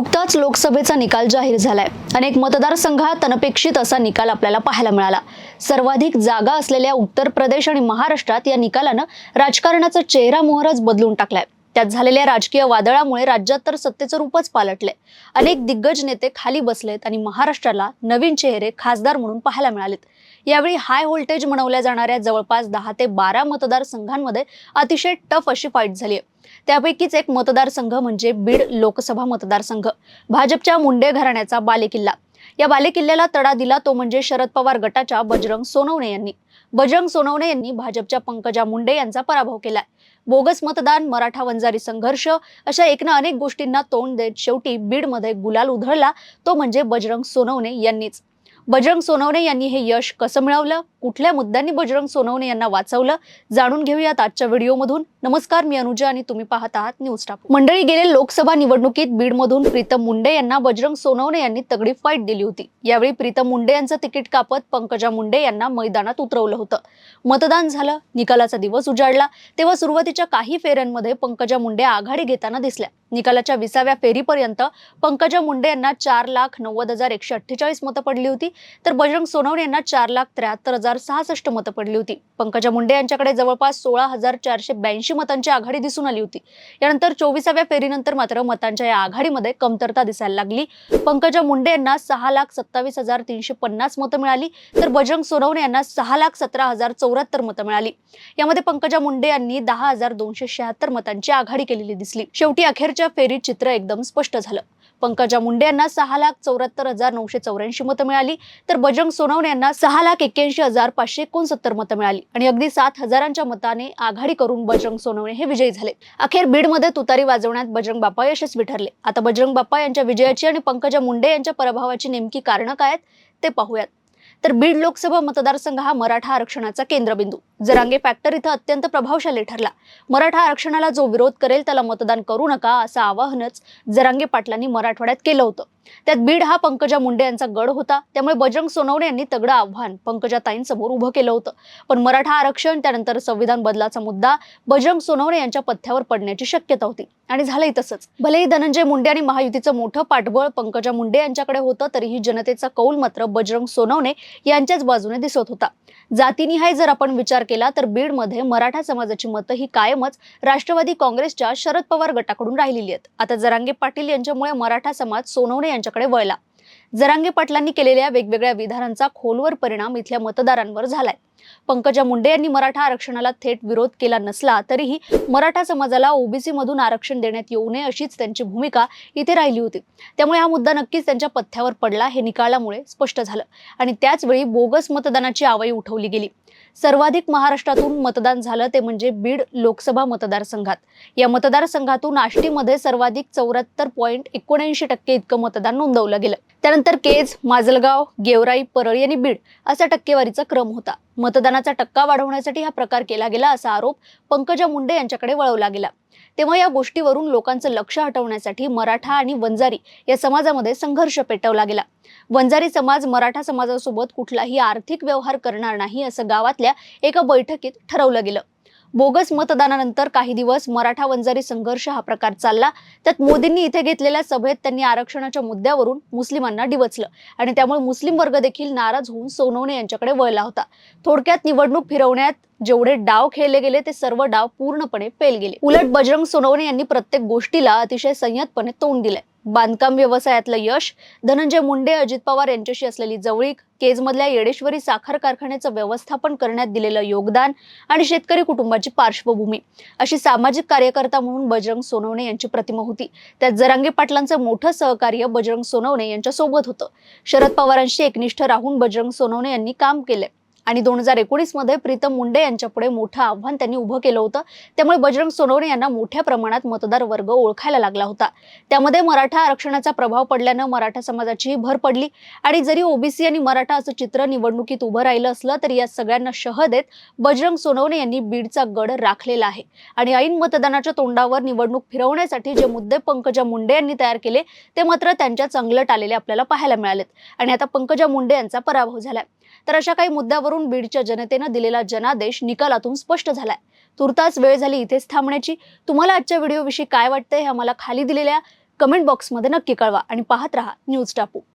नुकताच लोकसभेचा निकाल जाहीर झालाय. अनेक मतदारसंघात अनपेक्षित असा निकाल आपल्याला पाहायला मिळाला. सर्वाधिक जागा असलेल्या उत्तर प्रदेश आणि महाराष्ट्रात या निकालानं राजकारणाचा चेहरा मोहरच बदलून टाकलाय. त्यात झालेल्या राजकीय वादळामुळे राज्यात तर सत्तेचं रूपच पालटले अनेक दिग्गज नेते खाली बसलेत आणि महाराष्ट्राला नवीन चेहरे खासदार म्हणून पाहायला मिळालेत. यावेळी हाय व्होल्टेज म्हणवल्या जाणाऱ्या जवळपास दहा ते बारा मतदारसंघांमध्ये अतिशय टफ अशी फाईट झाली आहे. त्यापैकीच एक मतदारसंघ म्हणजे बीड लोकसभा मतदारसंघ. भाजपच्या मुंडे घराण्याचा बालेकिल्ला. या बालेकिल्ल्याला तडा दिला तो म्हणजे शरद पवार गटाच्या बजरंग सोनवणे यांनी. बजरंग सोनवणे यांनी भाजपच्या पंकजा मुंडे यांचा पराभव केलाय. बोगस मतदान मराठा वंजारी संघर्ष अशा एकना अनेक गोष्टींना तोंड देत शेवटी बीडमध्ये गुलाल उधळला तो म्हणजे बजरंग सोनवणे यांनीच. बजरंग सोनवणे यांनी हे यश कसं मिळवलं? कुठल्या मुद्द्यांनी बजरंग सोनवणे यांना वाचवलं? जाणून घेऊयात आजच्या व्हिडिओमधून. नमस्कार मी अनुजा आणि तुम्ही पाहत आहात न्यूज टाप मंडळी गेले लोकसभा निवडणुकीत बीडमधून प्रीतम मुंडे यांना बजरंग सोनवणे यांनी तगडी फाईट दिली होती. यावेळी प्रीतम मुंडे यांचं तिकीट कापत पंकजा मुंडे यांना मैदानात उतरवलं होतं. मतदान झालं निकालाचा दिवस उजाडला. तेव्हा सुरुवातीच्या काही फेऱ्यांमध्ये पंकजा मुंडे आघाडी घेताना दिसल्या. निकालाच्या विसाव्या फेरीपर्यंत पंकजा मुंडे यांना चार लाख नव्वद हजार एकशे अठ्ठेचाळीस मतं पडली होती. तर बजरंग सोनवणे यांना चार लाख त्र्याहत्तर हजार सहासष्ट मतं पडली होती. पंकजा मुंडे यांच्याकडे जवळपास सोळा हजार चारशे ब्याऐंशी मतांची आघाडी दिसून आली होती. यानंतर चोवीसाव्या फेरीनंतर मात्र मतांच्या या आघाडीमध्ये कमतरता दिसायला लागली. पंकजा मुंडे यांना सहा लाख सत्तावीस हजार तीनशे पन्नास मतं मिळाली. तर बजरंग सोनवणे यांना सहा लाख सतरा हजार चौऱ्याहत्तर मतं मिळाली. यामध्ये पंकजा मुंडे यांनी दहा हजार दोनशे शहात्तर मतांची आघाडी केलेली दिसली. शेवटी अखेरच्या फेरीत चित्र एकदम स्पष्ट झालं. पंकजा मुंडे यांना सहा लाख चौऱ्याहत्तर हजार नऊशे चौऱ्याऐंशी मतं मिळाली. तर बजरंग सोनवणे यांना सहा लाख एक्क्याऐंशी हजार पाचशे एकोणसत्तर मतं मिळाली. आणि अगदी सात हजारांच्या मताने आघाडी करून बजरंग सोनवणे हे विजयी झाले. अखेर बीडमध्ये तुतारी वाजवण्यात बजरंग बाप्पा यशस्वी ठरले. आता बजरंग बाप्पा यांच्या विजयाची आणि पंकजा मुंडे यांच्या पराभवाची नेमकी कारणं काय आहेत ते पाहूयात. तर बीड लोकसभा मतदारसंघ हा मराठा आरक्षणाचा केंद्रबिंदू. जरांगे फॅक्टर इथं अत्यंत प्रभावशाली ठरला. मराठा आरक्षणाला जो विरोध करेल त्याला मतदान करू नका असं आवाहनच जरांगे पाटलांनी मराठवाड्यात केलं होतं. त्यात बीड हा पंकजा मुंडे यांचा गड होता. त्यामुळे बजरंग सोनवणे यांनी तगडं आव्हान पंकजा ताईंसमोर उभं केलं होतं. पण मराठा आरक्षण त्यानंतर संविधान बदलाचा मुद्दा बजरंग सोनवणे यांच्या पथ्यावर पडण्याची शक्यता होती. आणि झालंही तसंच. भलेही धनंजय मुंडे आणि महायुतीचं मोठं पाठबळ पंकजा मुंडे यांच्याकडे होतं तरीही जनतेचा कौल मात्र बजरंग सोनवणे यांच्याच बाजूने दिसत होता. जातीनिहाय जर आपण विचार केला तर बीडमध्ये मराठा समाजाची मतं ही कायमच राष्ट्रवादी काँग्रेसच्या शरद पवार गटाकडून राहिलेली आहेत. आता जरांगे पाटील यांच्यामुळे मराठा समाज सोनवणे यांच्याकडे वळला. जरांगे पाटलांनी केलेल्या वेगवेगळ्या विधानांचा खोलवर परिणाम इथल्या मतदारांवर झालाय. पंकजा मुंडे यांनी मराठा आरक्षणाला थेट विरोध केला नसला तरीही मराठा समाजाला ओबीसी मधून आरक्षण देण्यात येऊ नये अशीच त्यांची भूमिका इथे राहिली होती. त्यामुळे हा मुद्दा नक्कीच त्यांच्या पथ्यावर पडला हे निकालामुळे स्पष्ट झालं. आणि त्याचवेळी बोगस मतदानाची आवई उठवली गेली. सर्वाधिक महाराष्ट्रातून मतदान झालं ते म्हणजे बीड लोकसभा मतदारसंघात. या मतदारसंघातून आष्टीमध्ये सर्वाधिक चौऱ्याहत्तर पॉईंट एकोणऐंशी टक्के इतकं मतदान नोंदवलं गेलं. त्यानंतर केज माजलगाव गेवराई परळी आणि बीड असा टक्केवारीचा क्रम होता. मतदानाचा टक्का वाढवण्यासाठी हा प्रकार केला गेला असा आरोप पंकजा मुंडे यांच्याकडे वळवला गेला. तेव्हा या गोष्टीवरून लोकांचं लक्ष हटवण्यासाठी मराठा आणि वंजारी या समाजामध्ये संघर्ष पेटवला गेला. वंजारी समाज मराठा समाजासोबत कुठलाही आर्थिक व्यवहार करणार नाही असं गावातल्या एका बैठकीत ठरवलं गेलं. बोगस मतदानानंतर काही दिवस मराठा वंजारी संघर्ष हा प्रकार चालला. त्यात मोदींनी इथे घेतलेल्या सभेत त्यांनी आरक्षणाच्या मुद्द्यावरून मुस्लिमांना डिवचलं आणि त्यामुळे मुस्लिम वर्ग देखील नाराज होऊन सोनवणे यांच्याकडे वळला होता. थोडक्यात निवडणूक फिरवण्यात जेवढे डाव खेळले गेले ते सर्व डाव पूर्णपणे पेल गेले. उलट बजरंग सोनवणे यांनी प्रत्येक गोष्टीला अतिशय संयतपणे तोंड दिलंय. बांधकाम व्यवसायातलं यश धनंजय मुंडे अजित पवार यांच्याशी असलेली जवळीक केजमधल्या येडेश्वरी साखर कारखान्याचं व्यवस्थापन करण्यात दिलेलं योगदान आणि शेतकरी कुटुंबाची पार्श्वभूमी. अशी सामाजिक कार्यकर्ता म्हणून बजरंग सोनवणे यांची प्रतिमा होती. त्यात जरांगे पाटलांचं मोठं सहकार्य बजरंग सोनवणे यांच्या सोबत होतं. शरद पवारांशी एकनिष्ठ राहून बजरंग सोनवणे यांनी काम केलंय आणि दोन हजार एकोणीसमध्ये प्रीतम मुंडे यांच्यापुढे मोठं आव्हान त्यांनी उभं केलं होतं. त्यामुळे बजरंग सोनवणे यांना मोठ्या प्रमाणात मतदार वर्ग ओळखायला लागला होता. त्यामध्ये मराठा आरक्षणाचा प्रभाव पडल्यानं मराठा समाजाचीही भर पडली. आणि जरी ओबीसी आणि मराठा असं चित्र निवडणुकीत उभं राहिलं असलं तरी या सगळ्यांना शह देत बजरंग सोनवणे यांनी बीडचा गड राखलेला आहे. आणि ऐन मतदानाच्या तोंडावर निवडणूक फिरवण्यासाठी जे मुद्दे पंकजा मुंडे यांनी तयार केले ते मात्र त्यांच्या चांगलट आलेले आपल्याला पाहायला मिळालेत. आणि आता पंकजा मुंडे यांचा पराभव झालाय. तर अशा काही मुद्द्यावरून बीडच्या जनतेनं दिलेला जनादेश निकालातून स्पष्ट झालाय. तुर्तास वेळ झाली इथेच थांबण्याची. तुम्हाला आजच्या व्हिडिओविषयी काय वाटतंय हे आम्हाला खाली दिलेल्या कमेंट बॉक्समध्ये नक्की कळवा आणि पाहत रहा न्यूज टापू.